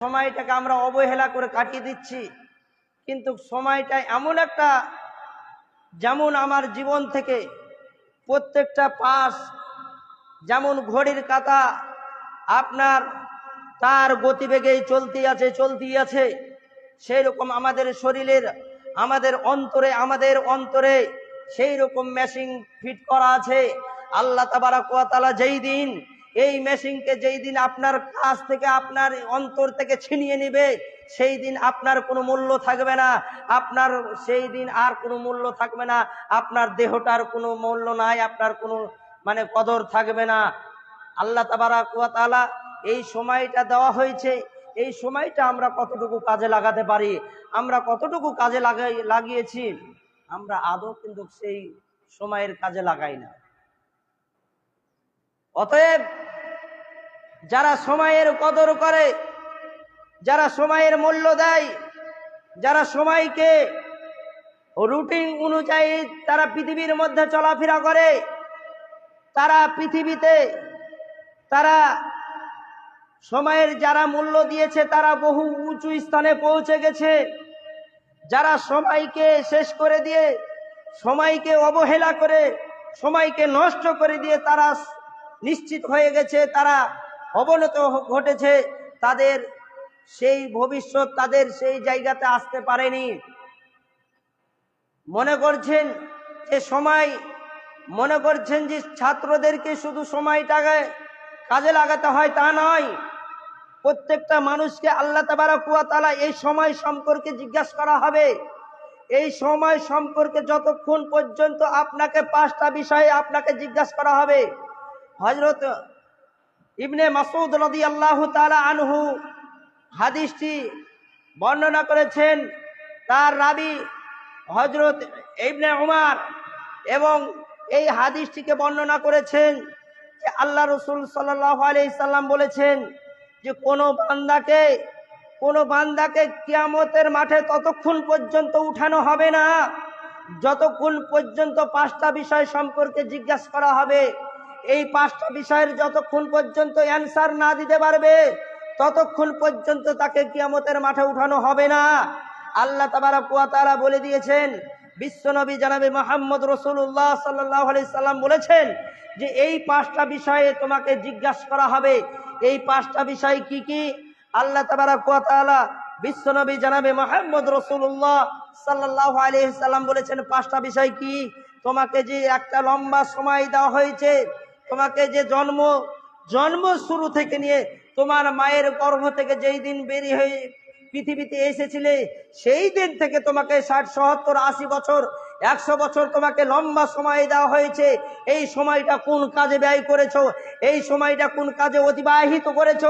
সময়টাকে আমরা অবহেলা করে কাটিয়ে দিচ্ছি। কিন্তু সময়টা এমন একটা, যেমন আমার জীবন থেকে প্রত্যেকটা পাস যেমন ঘড়ির কাতা আপনার তার গতিবেগেই চলতি আছে চলতি আছে সেই রকম আমাদের শরীরের, আমাদের অন্তরে আমাদের অন্তরে সেই রকম মেশিন ফিট করা আছে। আল্লাহ তাবারা কোয়াতালা যেই দিন এই মেশিনকে যেই দিন আপনার কাছ থেকে, আপনার অন্তর থেকে ছিনিয়ে নিবে, সেই দিন আপনার কোনো মূল্য থাকবে না। আপনার সেই দিন আর কোনো মূল্য থাকবে না। আপনার দেহটার কোনো মূল্য নাই, আপনার কোনো মানে কদর থাকবে না। আল্লাহ তাবারা কুয়াতালা এই সময়টা দেওয়া হয়েছে। এই সময়টা আমরা কতটুকু কাজে লাগাতে পারি? আমরা কতটুকু কাজে লাগাই, লাগিয়েছি? আমরা আদৌ কিন্তু সেই সময়ের কাজে লাগাই না। অতএব যারা সময়ের কদর করে, যারা সময়ের মূল্য দেয়, যারা সময়কে রুটিন অনুযায়ী তারা পৃথিবীর মধ্যে চলাফেরা করে, তারা পৃথিবীতে, তারা সময়ের যারা মূল্য দিয়েছে তারা বহু উঁচু স্থানে পৌঁছে গেছে। যারা সময়কে শেষ করে দিয়ে, সময়কে অবহেলা করে, সময়কে নষ্ট করে দিয়ে তারা নিশ্চিত হয়ে গেছে, তারা অবনত ঘটেছে, তাদের সেই ভবিষ্যৎ তাদের সেই জায়গাতে আসতে পারেনি। মনে করছেন যে সময়, মনে করছেন যে ছাত্রদেরকে শুধু সময়টাকে কাজে লাগাতে হয় তা নয়, প্রত্যেকটা মানুষকে আল্লাহ তালা এই সময় সম্পর্কে জিজ্ঞাসা করা হবে। এই সময় সম্পর্কে যতক্ষণ পর্যন্ত আপনাকে পাঁচটা বিষয়ে আপনাকে জিজ্ঞাসা করা হবে হজরত ইবনে মাসুদ রদি আল্লাহ তালা আনহু হাদিসটি বর্ণনা করেছেন, তার রাবি হজরত ইবনে উমার এবং এই হাদিসটিকে বর্ণনা করেছেন যে আল্লাহ রসুল সাল্লাহ আলাইসাল্লাম বলেছেন যে কোনো বান্দাকে কোনো বান্দাকে কিয়ামতের মাঠে ততক্ষণ পর্যন্ত উঠানো হবে না। যতক্ষণ পর্যন্ত পাঁচটা বিষয় সম্পর্কে জিজ্ঞাসা করা হবে এই পাঁচটা বিষয়ের যতক্ষণ পর্যন্ত অ্যান্সার না দিতে পারবে, ততক্ষণ পর্যন্ত তাকে কিয়ামতের মাঠে উঠানো হবে না। আল্লাহ তাবারা কুয়াতারা বলে দিয়েছেন বিশ্বনবী জানাবে মোহাম্মদ রসুল্লাহ সাল্লাহ আলি সাল্লাম বলেছেন যে এই পাঁচটা বিষয়ে তোমাকে জিজ্ঞাসা করা হবে। এই পাঁচটা বিষয় কি কি? আল্লাহ তাবারা কুয়াতালা বিশ্বনবী জানাবে মোহাম্মদ রসুল্লাহ সাল্লাহ আলি সাল্লাম বলেছেন, পাঁচটা বিষয় কি? তোমাকে যে একটা লম্বা সময় দেওয়া হয়েছে তোমাকে যে জন্ম জন্ম শুরু থেকে নিয়ে তোমার মায়ের গর্ভ থেকে যেই দিন বেরিয়ে হয়ে পৃথিবীতে এসেছিলে, সেই দিন থেকে তোমাকে ষাট, সত্তর, আশি বছর, একশো বছর তোমাকে লম্বা সময় দেওয়া হয়েছে। এই সময়টা কোন কাজে ব্যয় করেছ? এই সময়টা কোন কাজে অতিবাহিত করেছ?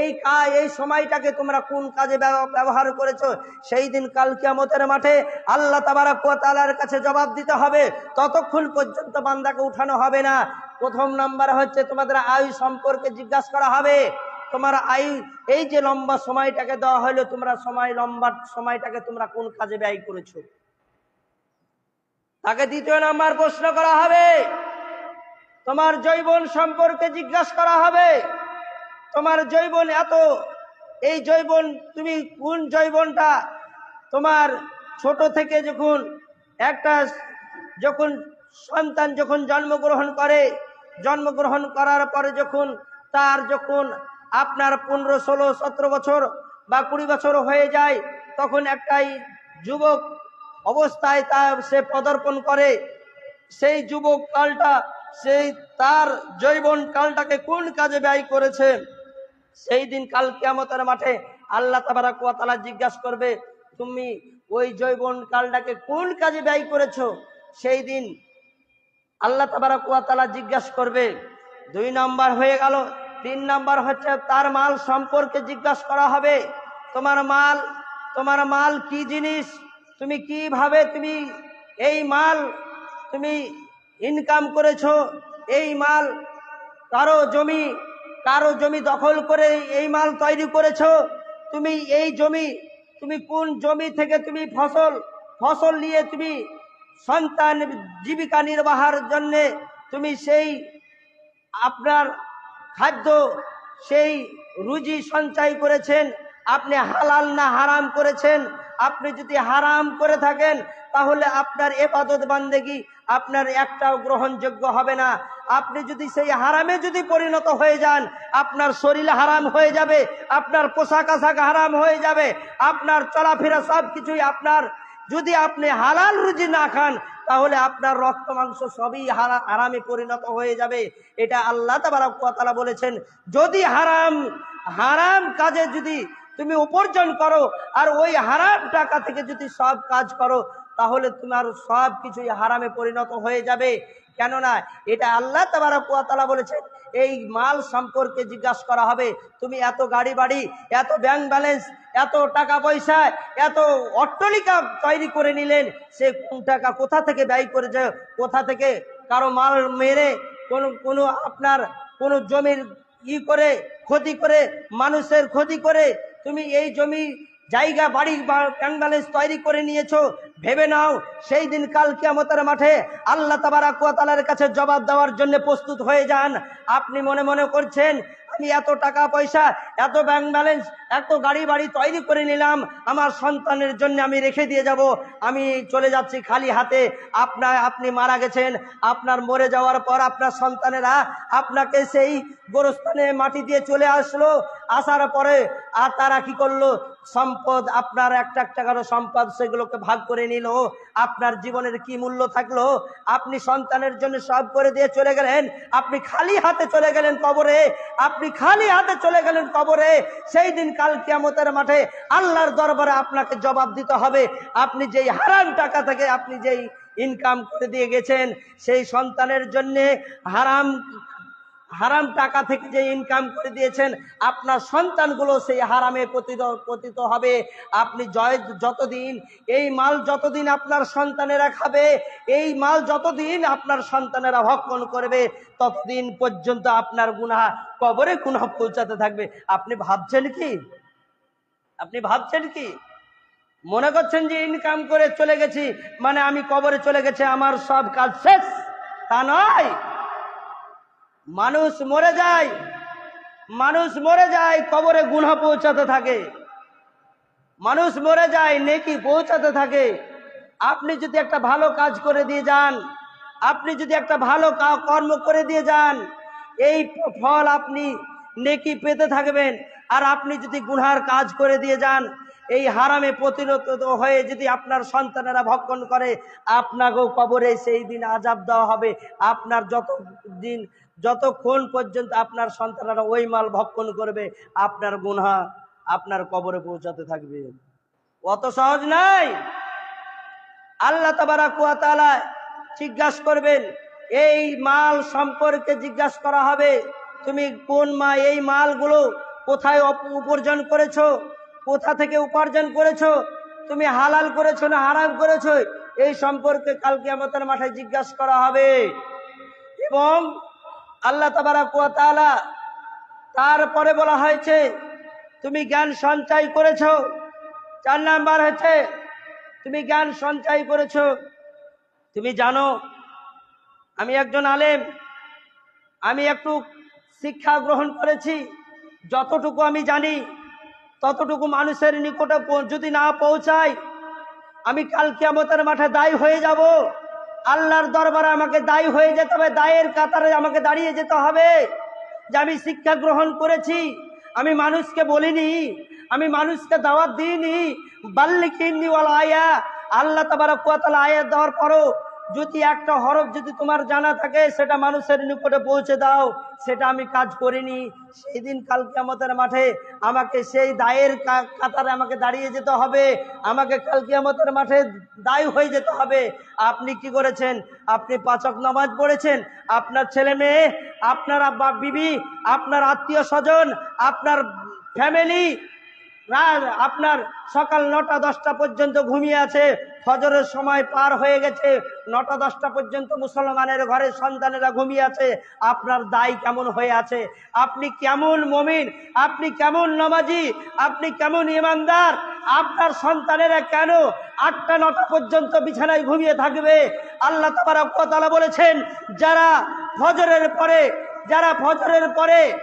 এই কাজ, এই সময়টাকে তোমরা কোন কাজে ব্যবহার করেছ? সেই দিন কাল কিয়ামতের মাঠে আল্লাহ তাবারা কোয়াতালার কাছে জবাব দিতে হবে। ততক্ষণ পর্যন্ত বান্দাকে উঠানো হবে না। প্রথম নাম্বার হচ্ছে তোমাদের আয়ু সম্পর্কে জিজ্ঞাসা করা হবে। তোমার আয়ু, এই যে লম্বা সময়টাকে দেওয়া হলো, তোমরা সময় লম্বা সময়টাকে তোমরা কোন কাজে ব্যয় করেছ? তাকে দ্বিতীয় নাম্বার প্রশ্ন করা হবে। তোমার জৈবন সম্পর্কে জিজ্ঞাসা করা হবে। তোমার জৈবন এত, এই জৈবন তুমি কোন জৈবনটা তোমার ছোট থেকে যখন একটা, যখন সন্তান যখন জন্মগ্রহণ করে জন্মগ্রহণ করার পরে যখন, তার যখন আপনার পনেরো, ষোলো, সতেরো বছর বা কুড়ি বছর হয়ে যায়, তখন একটাই যুবক অবস্থায় তা সে পদার্পণ করে। সেই যুবক কালটা, সেই তার জৈবন কালটাকে কোন কাজে ব্যয় করেছে? সেই দিন কাল কেমতের মাঠে আল্লাহ তাবারা কুয়াতালা জিজ্ঞাসা করবে, তুমি ওই জৈবন কালটাকে কোন কাজে ব্যয় করেছ? সেই দিন আল্লাহ তাবারা কুয়াতালা জিজ্ঞাসা করবে, দুই নাম্বার হয়ে গেল, তিন নাম্বার হচ্ছে তার মাল সম্পর্কে জিজ্ঞাসা করা হবে, তোমার মাল তোমার মাল কি জিনিস, তুমি কীভাবে তুমি এই মাল তুমি ইনকাম করেছ, এই মাল কারও জমি কারও জমি দখল করে এই মাল তৈরি করেছ, তুমি এই জমি, তুমি কোন জমি থেকে তুমি ফসল ফসল নিয়ে তুমি সন্তান জীবিকা নির্বাহের জন্যে তুমি সেই আপনার খাদ্য, সেই রুজি সঞ্চয় করেছেন, আপনি হালাল না হারাম করেছেন, আপনি যদি হারাম করে থাকেন, তাহলে আপনার এবাদত বান্দেগি আপনার একটাও গ্রহণযোগ্য হবে না। আপনি যদি সেই হারামে যদি পরিণত হয়ে যান, আপনার শরীর হারাম হয়ে যাবে, আপনার পোশাক আশাক হারাম হয়ে যাবে, আপনার চলাফেরা সব কিছুই আপনার যদি আপনি হালাল রুজি না খান, তাহলে আপনার রক্ত মাংস সবই আরামে হারামে পরিণত হয়ে যাবে। এটা আল্লাহ তালা বলেছেন, যদি হারাম হারাম কাজে যদি তুমি উপার্জন করো, আর ওই হারাম টাকা থেকে যদি সব কাজ করো তাহলে তোমার সব কিছুই হারামে পরিণত হয়ে যাবে। কেননা এটা আল্লাহ তালা বলেছেন, এই মাল সম্পর্কে জিজ্ঞাসা করা হবে, তুমি এত গাড়ি বাড়ি, এত ব্যাংক ব্যালেন্স এত টাকা পয়সা, এত অট্টলিকা তৈরি করে নিলেন, সে কোন টাকা কোথা থেকে ব্যয় করেছে, কোথা থেকে কারও মাল মেরে, কোনো কোনো আপনার কোনো জমির ই করে, ক্ষতি করে, মানুষের ক্ষতি করে, তুমি এই জমি জায়গা বাড়ি ব্যাংক ব্যালেন্স তৈরি করে নিয়েছো ভেবে নাও, সেই দিন কাল কিয়ামতের মাঠে আল্লাহ তাবারাকালার কাছে জবাব দেওয়ার জন্য প্রস্তুত হয়ে যান। আপনি মনে মনে করছেন, আমি এত টাকা পয়সা, এত ব্যাংক ব্যালেন্স এত গাড়ি বাড়ি তৈরি করে নিলাম, আমার সন্তানের জন্য আমি রেখে দিয়ে যাব, আমি চলে যাচ্ছি খালি হাতে। আপনার, আপনি মারা গেছেন, আপনার মরে যাওয়ার পর আপনার সন্তানেরা আপনাকে সেই গোরস্থানে মাটি দিয়ে চলে আসলো, আসার পরে আর তারা কি করল? সম্পদ, আপনার একটা একটা করে সম্পদ সেগুলোকে ভাগ করে নিল। আপনার জীবনের কি মূল্য থাকল? আপনি সন্তানের জন্য সব করে দিয়ে চলে গেলেন। আপনি খালি হাতে চলে গেলেন কবরে। আপনি খালি হাতে চলে গেলেন কবরে। সেই দিন কাল কিয়ামতের মাঠে আল্লাহর দরবারে আপনাকে জবাব দিতে হবে। আপনি যেই হারাম টাকা থেকে আপনি যেই ইনকাম করে দিয়ে গেছেন, সেই সন্তানের জন্যে হারাম হারাম টাকা থেকে যে ইনকাম করে দিয়েছেন, আপনার সন্তানগুলো সেই হারামে পতিত পতিত হবে। আপনি জয়, যতদিন এই মাল যতদিন আপনার সন্তানেরা খাবে, এই মাল যতদিন আপনার সন্তানেরা ভক্ষণ করবে, ততদিন পর্যন্ত আপনার গুনাহ কবরে গুনাহ পৌঁছাতে থাকবে। আপনি ভাবছেন কি? আপনি ভাবছেন কি? মনে করছেন যে ইনকাম করে চলে গেছি মানে আমি কবরে চলে গেছে, আমার সব কাজ শেষ? তা নয়। মানুষ মরে যায়, মানুষ মরে যায়, কবরে গুনা পৌঁছাতে থাকে। মানুষ মরে যায়, নেকি পৌঁছাতে থাকে। আপনি যদি একটা ভালো কাজ করে দিয়ে যান, আপনি যদি একটা ভালো কর্ম করে দিয়ে যান, এই ফল আপনি নেকি পেতে থাকবেন। আর আপনি যদি গুনহার কাজ করে দিয়ে যান এই হারামে প্রতিরোধ হয়ে যদি আপনার সন্তানেরা ভক্ষণ করে, আপনাকেও কবরে সেই দিন আজাব দেওয়া হবে। আপনার যত দিন যতক্ষণ পর্যন্ত আপনার সন্তানেরা ওই মাল ভক্ষণ করবে, আপনার গুনহা আপনার কবরে পৌঁছাতে থাকবে। অত সহজ নাই। আল্লাহ তাবারা জিজ্ঞাসা করবেন, এই মাল সম্পর্কে জিজ্ঞাসা করা হবে। তুমি কোন মা, এই মালগুলো কোথায় উপার্জন করেছ? কোথা থেকে উপার্জন করেছ? তুমি হালাল করেছ না হারাম করেছ? এই সম্পর্কে কালকে আমাদের মাঠে জিজ্ঞাসা করা হবে। এবং আল্লাহ তাবারা তারপরে বলা হয়েছে, তুমি জ্ঞান সঞ্চয় করেছ। চার নাম্বার হচ্ছে, তুমি জ্ঞান সঞ্চয় করেছ। তুমি জানো, আমি একজন আলেম। আমি একটু শিক্ষা গ্রহণ করেছি, যতটুকু আমি জানি ততটুকু মানুষের নিকটে যদি না পৌঁছাই, আমি কাল কিয়ামতের মাঠে দায়ী হয়ে যাব। আল্লাহর দরবারে আমাকে দায়ী হয়ে যেতে হবে, দায়ের কাতারে আমাকে দাঁড়িয়ে যেতে হবে। যে আমি শিক্ষা গ্রহণ করেছি, আমি মানুষকে বলিনি, আমি মানুষকে দাওয়াত দিইনি। বাল্লিকিনি ওয়াল আয়া, আল্লাহ তাবারা কুয়াতালা আয়া দেওয়ার পরও যদি একটা হরফ যদি তোমার জানা থাকে, সেটা মানুষের নিকটে পৌঁছে দাও। সেটা আমি কাজ করিনি। সেই দিন কালকে আমাদের মাঠে আমাকে সেই দায়ের কাতারে আমাকে দাঁড়িয়ে যেতে হবে। আমাকে কালকে আমাদের মাঠে দায়ী হয়ে যেতে হবে। আপনি কি করেছেন? আপনি পাচক নামাজ পড়েছেন? আপনার ছেলে মেয়ে, আপনার বিবি, আপনার আত্মীয় স্বজন আপনার ফ্যামিলি রা- আপনার সকাল নটা দশটা পর্যন্ত ঘুমিয়ে আছে, ফজরের সময় পার হয়ে গেছে, নটা দশটা পর্যন্ত মুসলমানের ঘরে সন্তানেরা ঘুমিয়ে আছে, আপনার দায় কেমন হয়ে আছে? আপনি কেমন মমিন? আপনি কেমন নমাজি আপনি কেমন ইমানদার? আপনার সন্তানেরা কেন আটটা নটা পর্যন্ত বিছানায় ঘুমিয়ে থাকবে? আল্লাহ তালা বলেছেন, যারা ফজরের পরে, যারা ফজরের পরে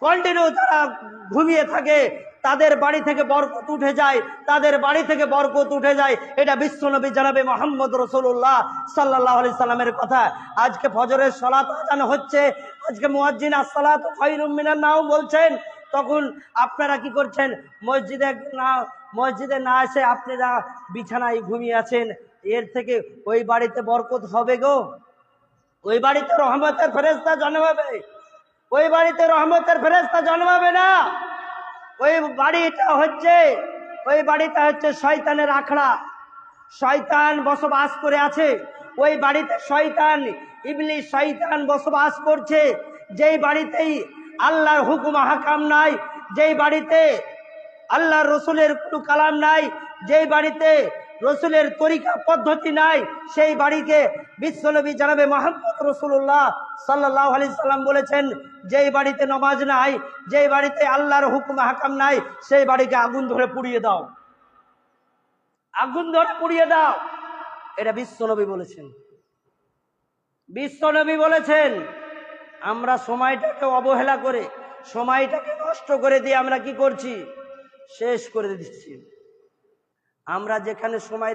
কন্টিনিউ যারা ঘুমিয়ে থাকে তাদের বাড়ি থেকে বরকত উঠে যায়, তাদের বাড়ি থেকে বরকত উঠে যায়। এটা বিশ্বনবী জানাবে মোহাম্মদ রসুল্লাহ সাল্লাহ আলি সাল্লামের কথা। আজকে ফজরের সলাত আজান হচ্ছে, আজকে মুয়াজ্জিন আসসালাত মিনার নাও বলছেন। তখন আপনারা কি করছেন? মসজিদে না মসজিদে না এসে আপনারা বিছানায় ঘুমিয়ে আছেন। এর থেকে ওই বাড়িতে বরকত হবে গো। ওই বাড়িতে রহমতের ফেরেস্তা জন্মাবে। ওই বাড়িতে রহমতের ফেরেস্তা জন্মাবে না। ওই বাড়িটা হচ্ছে, ওই বাড়িটা হচ্ছে শয়তানের আখড়া। শয়তান বসবাস করে আছে। ওই বাড়িতে শয়তান ইবলি শয়তান বসবাস করছে। যেই বাড়িতেই আল্লাহর হুকুম হাকাম নাই, যেই বাড়িতে আল্লাহর রসুলের কোনো কালাম নাই, যেই বাড়িতে রসুলের তরিকা, পদ্ধতি নাই। সেই বাড়িকে বিশ্বনবী জানাবে মোহাম্মদ রসুল্লাহ সাল্লাহ আলি সাল্লাম বলেছেন, যেই বাড়িতে নমাজ নাই, যেই বাড়িতে আল্লাহর হুকুম, হাকাম নাই, সেই বাড়িকে আগুন ধরে পুড়িয়ে দাও। আগুন ধরে পুড়িয়ে দাও। এটা বিশ্বনবী বলেছেন। বিশ্বনবী বলেছেন, আমরা সময়টাকে অবহেলা করে, সময়টাকে নষ্ট করে দিয়ে আমরা কি করছি? শেষ করে দিচ্ছি। আমরা যেখানে সময়